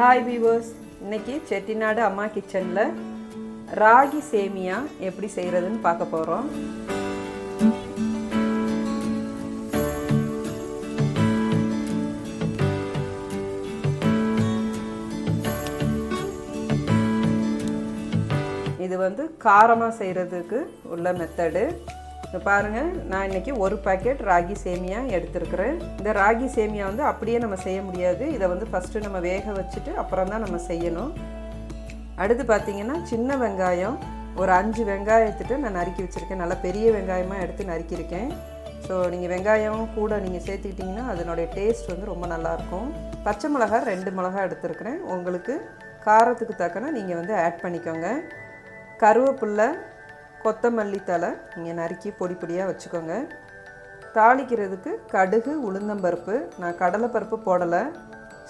Hi viewers இன்னைக்கு செட்டிநாடு அம்மா கிச்சனில் ராகி சேமியா எப்படி செய்கிறதுன்னு பார்க்க போகிறோம் இது வந்து காரமாக செய்கிறதுக்கு உள்ள மெத்தடு இப்போ பாருங்கள் நான் இன்றைக்கி ஒரு பாக்கெட் ராகி சேமியா எடுத்துருக்குறேன். இந்த ராகி சேமியா வந்து அப்படியே நம்ம செய்ய முடியாது. இதை வந்து ஃபஸ்ட்டு நம்ம வேக வச்சுட்டு அப்புறம் தான் நம்ம செய்யணும். அடுத்து பார்த்தீங்கன்னா சின்ன வெங்காயம் ஒரு அஞ்சு வெங்காயத்துட்டு நான் நறுக்கி வச்சுருக்கேன். நல்லா பெரிய வெங்காயமாக எடுத்து நறுக்கியிருக்கேன். ஸோ நீங்கள் வெங்காயம் கூட நீங்கள் சேர்த்துக்கிட்டிங்கன்னா அதனுடைய டேஸ்ட் வந்து ரொம்ப நல்லாயிருக்கும் பச்சை மிளகாய் ரெண்டு மிளகாய் எடுத்துருக்குறேன். உங்களுக்கு காரத்துக்கு தக்கன நீங்கள் வந்து ஆட் பண்ணிக்கோங்க. கருவேப்பில்லை கொத்தமல்லி தலை நீங்கள் நறுக்கி பொடி பொடியாக வச்சுக்கோங்க. தாளிக்கிறதுக்கு கடுகு உளுந்தம்பருப்பு நான் கடலைப்பருப்பு போடலை.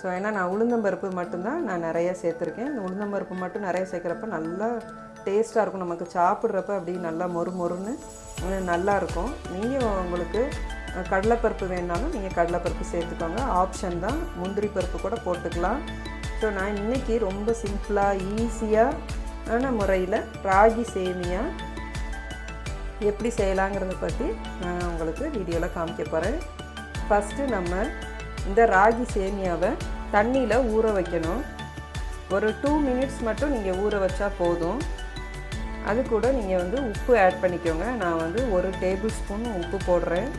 ஸோ ஏன்னா நான் உளுந்தம்பருப்பு மட்டும்தான் நான் நிறையா சேர்த்துருக்கேன். இந்த உளுந்தம்பருப்பு மட்டும் நிறைய சேர்க்குறப்ப நல்லா டேஸ்ட்டாக இருக்கும். நமக்கு சாப்பிட்றப்ப அப்படி நல்லா மொறு மொறுன்னு நல்லாயிருக்கும் நல்லா இருக்கும். நீங்கள் உங்களுக்கு கடலைப்பருப்பு வேணாலும் நீங்கள் கடலைப்பருப்பு சேர்த்துக்கோங்க. ஆப்ஷன் தான். முந்திரி பருப்பு கூட போட்டுக்கலாம். ஸோ நான் இன்றைக்கி ரொம்ப சிம்பிளாக ஈஸியாக முறையில் ராகி சேமியா எப்படி செய்யலாங்கிறத பற்றி நான் உங்களுக்கு வீடியோவில் காமிக்க போகிறேன் ஃபஸ்ட்டு நம்ம இந்த ராகி சேமியாவை தண்ணியில் ஊற வைக்கணும். ஒரு டூ மினிட்ஸ் மட்டும் நீங்கள் ஊற வச்சா போதும். அது கூட நீங்கள் வந்து உப்பு ஆட் பண்ணிக்கோங்க. நான் வந்து ஒரு டேபிள் ஸ்பூன் உப்பு போடுறேன்.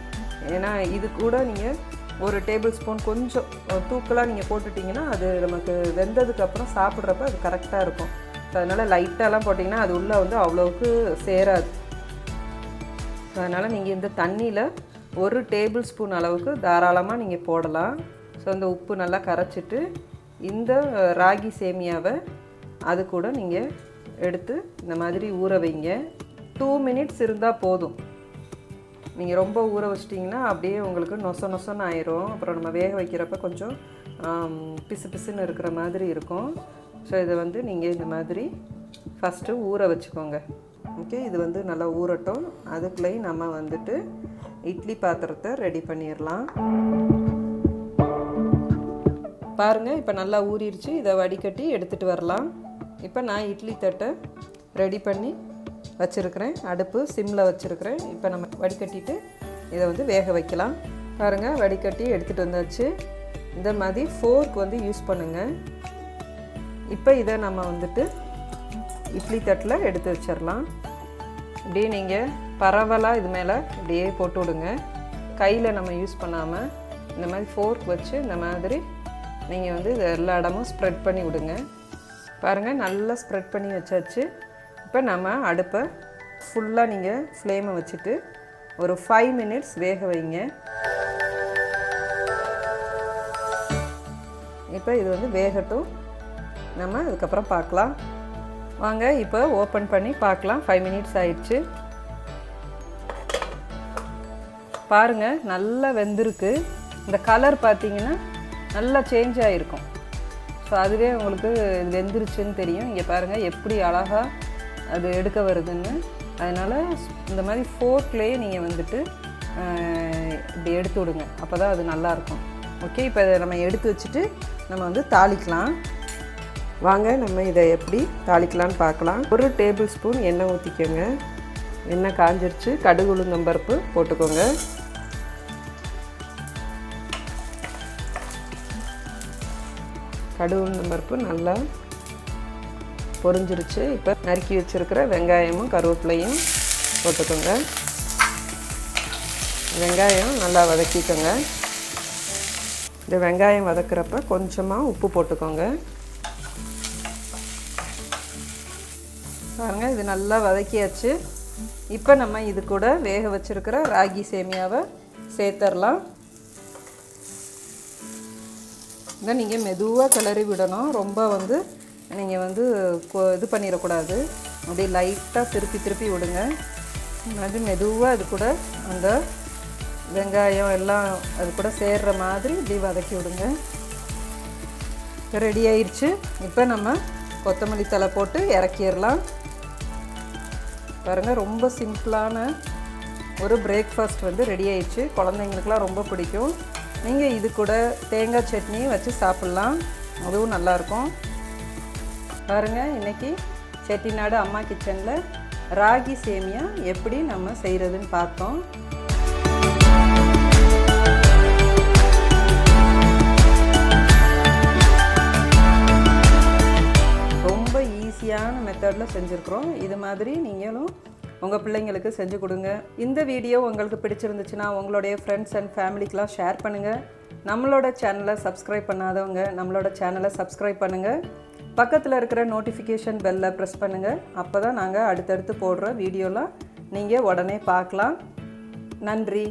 ஏன்னா இது கூட நீங்கள் ஒரு டேபிள் ஸ்பூன் கொஞ்சம் தூக்கலாக நீங்கள் போட்டுட்டிங்கன்னா அது நமக்கு வெந்ததுக்கப்புறம் சாப்பிட்றப்ப அது கரெக்டாக இருக்கும். அதனால் லைட்டாலாம் போட்டிங்கன்னா அது உள்ளே வந்து அவ்வளோவுக்கு சேராது. ஸோ அதனால் நீங்கள் இந்த தண்ணியில் ஒரு டேபிள் ஸ்பூன் அளவுக்கு தாராளமாக நீங்கள் போடலாம். ஸோ அந்த உப்பு நல்லா கரைச்சிட்டு இந்த ராகி சேமியாவை அது கூட நீங்கள் எடுத்து இந்த மாதிரி ஊற வைங்க. டூ மினிட்ஸ் இருந்தால் போதும். நீங்கள் ரொம்ப ஊற வச்சிட்டிங்கன்னா அப்படியே உங்களுக்கு நொச நொசன்னு ஆயிரும். அப்புறம் நம்ம வேக வைக்கிறப்ப கொஞ்சம் பிசு பிசுன்னு இருக்கிற மாதிரி இருக்கும். ஸோ இதை வந்து நீங்கள் இந்த மாதிரி ஃபஸ்ட்டு ஊற வச்சுக்கோங்க. ஓகே இது வந்து நல்லா ஊறட்டும். அதுக்குள்ளேயும் நம்ம வந்துட்டு இட்லி பாத்திரத்தை ரெடி பண்ணிடலாம். பாருங்கள் இப்போ நல்லா ஊறிடுச்சு. இதை வடிகட்டி எடுத்துகிட்டு வரலாம். இப்போ நான் இட்லி தட்டை ரெடி பண்ணி வச்சுருக்கிறேன். அடுப்பு சிம்மில் வச்சுருக்கிறேன். இப்போ நம்ம வடிகட்டிட்டு இதை வந்து வேக வைக்கலாம். பாருங்கள் வடிகட்டி எடுத்துகிட்டு வந்தாச்சு. இந்த மாதிரி ஃபோர்க் வந்து யூஸ் பண்ணுங்கள் இப்போ இதை நம்ம வந்துட்டு இட்லி தட்டில் எடுத்து வச்சிடலாம். இப்படியே நீங்கள் பரவலாக இது மேலே அப்படியே போட்டு விடுங்க. கையில் நம்ம யூஸ் பண்ணாமல் இந்த மாதிரி ஃபோர்க் வச்சு இந்த மாதிரி நீங்கள் வந்து இது எல்லா இடமும் ஸ்ப்ரெட் பண்ணி விடுங்க. பாருங்கள் நல்லா ஸ்ப்ரெட் பண்ணி வச்சாச்சு. இப்போ நம்ம அடுப்பை ஃபுல்லாக நீங்கள் ஃப்ளேமை வச்சுட்டு ஒரு ஃபைவ் மினிட்ஸ் வேக வைங்க. இப்போ இது வந்து வேகட்டும். நம்ம அதுக்கப்புறம் பார்க்கலாம். வாங்க இப்போ ஓப்பன் பண்ணி பார்க்கலாம். ஃபைவ் மினிட்ஸ் ஆயிடுச்சு. பாருங்கள் நல்லா வெந்திருக்கு. இந்த கலர் பார்த்தீங்கன்னா நல்லா சேஞ்ச் ஆகிருக்கும் ஸோ அதுவே உங்களுக்கு வெந்துருச்சுன்னு தெரியும். இங்கே பாருங்கள் எப்படி அழகாக அது எடுக்க வருதுன்னு. அதனால் இந்த மாதிரி ஃபோர்க்லேயே நீங்கள் வந்துட்டு இப்படி எடுத்து விடுங்க. அப்போ தான் அது நல்லாயிருக்கும் ஓகே இப்போ இதை நம்ம எடுத்து வச்சுட்டு நம்ம வந்து தாளிக்கலாம். வாங்க நம்ம இதை எப்படி தாளிக்கலாம்னு பார்க்கலாம். ஒரு டேபிள் ஸ்பூன் எண்ணெய் ஊற்றிக்கோங்க எண்ணெய் காஞ்சிருச்சு. கடுகு உளுந்தம்பருப்பு போட்டுக்கோங்க. கடுகு உளுந்தம்பருப்பு நல்லா பொரிஞ்சிருச்சு. இப்போ நறுக்கி வச்சுருக்கிற வெங்காயமும் கருவேப்பிலையும் போட்டுக்கோங்க. வெங்காயம் நல்லா வதக்கிக்கோங்க. இந்த வெங்காயம் வதக்குறப்ப கொஞ்சமாக உப்பு போட்டுக்கோங்க. பாருங்கள் இது நல்லா வதக்கியாச்சு. இப்போ நம்ம இது கூட வேக வச்சிருக்கிற ராகி சேமியாவை சேர்த்துடலாம் இதை நீங்கள் மெதுவாக கிளறி விடணும். ரொம்ப வந்து நீங்கள் வந்து கொ- இது பண்ணிடக்கூடாது. அப்படியே லைட்டாக திருப்பி திருப்பி விடுங்க. அது மெதுவாக அது கூட அந்த வெங்காயம் எல்லாம் அது கூட சேர்ற மாதிரி இப்படி வதக்கி விடுங்க. ரெடி ஆயிடுச்சு இப்போ நம்ம கொத்தமல்லி தலை போட்டு இறக்கிடலாம். பாருங்கள் ரொம்ப சிம்பிளான ஒரு பிரேக்ஃபாஸ்ட் வந்து ரெடி ஆயிடுச்சு. குழந்தைங்களுக்குலாம் ரொம்ப பிடிக்கும். நீங்கள் இது கூட தேங்காய் சட்னியும் வச்சு சாப்பிட்லாம். அதுவும் நல்லாயிருக்கும். பாருங்கள் இன்றைக்கி செட்டிநாடு அம்மா கிச்சனில் ராகி சேமியா எப்படி நம்ம செய்கிறதுன்னு பார்த்தோம். மெத்தடில் செஞ்சுருக்குறோம். இது மாதிரி நீங்களும் உங்கள் பிள்ளைங்களுக்கு செஞ்சு கொடுங்க. இந்த வீடியோ உங்களுக்கு பிடிச்சிருந்துச்சுன்னா உங்களுடைய ஃப்ரெண்ட்ஸ் அண்ட் ஃபேமிலிக்கெலாம் ஷேர் பண்ணுங்கள் நம்மளோட சேனலை சப்ஸ்கிரைப் பண்ணாதவங்க நம்மளோட சேனலை சப்ஸ்கிரைப் பண்ணுங்கள் பக்கத்தில் இருக்கிற நோட்டிஃபிகேஷன் பெல்லை ப்ரெஸ் பண்ணுங்கள் அப்போ தான் நாங்கள் அடுத்தடுத்து போடுற வீடியோலாம் நீங்கள் உடனே பார்க்கலாம். நன்றி.